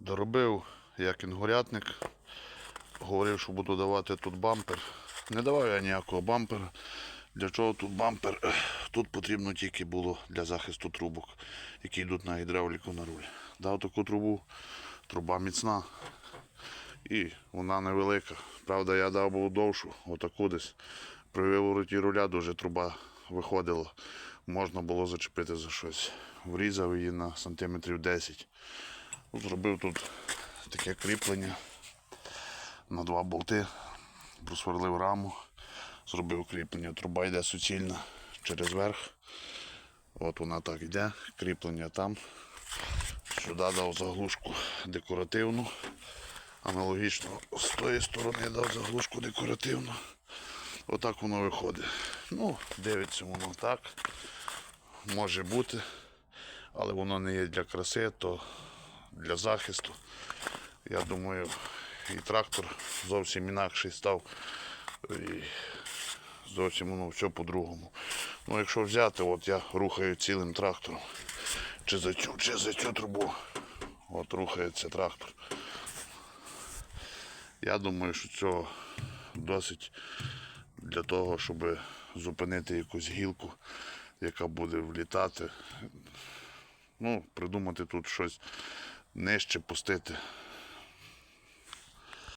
Доробив як інгурятник. Говорив, що буду давати тут бампер. Не давав я ніякого бампера. Для чого тут бампер? Тут потрібно тільки було для захисту трубок, які йдуть на гідравліку на руль. Дав таку трубу, труба міцна і вона невелика. Правда, я дав був довшу, отаку десь. При вивороті руля дуже труба виходила. Можна було зачепити за щось. Врізав її на сантиметрів 10. Зробив тут таке кріплення на два болти, просверлив раму, зробив кріплення. Труба йде суцільна через верх. От вона так йде, кріплення там. Сюди дав заглушку декоративну. Аналогічно з тої сторони дав заглушку декоративну. Отак воно виходить. Ну, дивиться воно так. Може бути, але воно не є для краси, то для захисту. Я думаю, і трактор зовсім інакший став. І зовсім воно все по-другому. Ну, якщо взяти, от я рухаю цілим трактором. Чи за цю, чи за цю трубу. От рухається трактор. Я думаю, що цього досить для того, щоб зупинити якусь гілку, яка буде влітати. Ну, придумати тут щось нижче пустити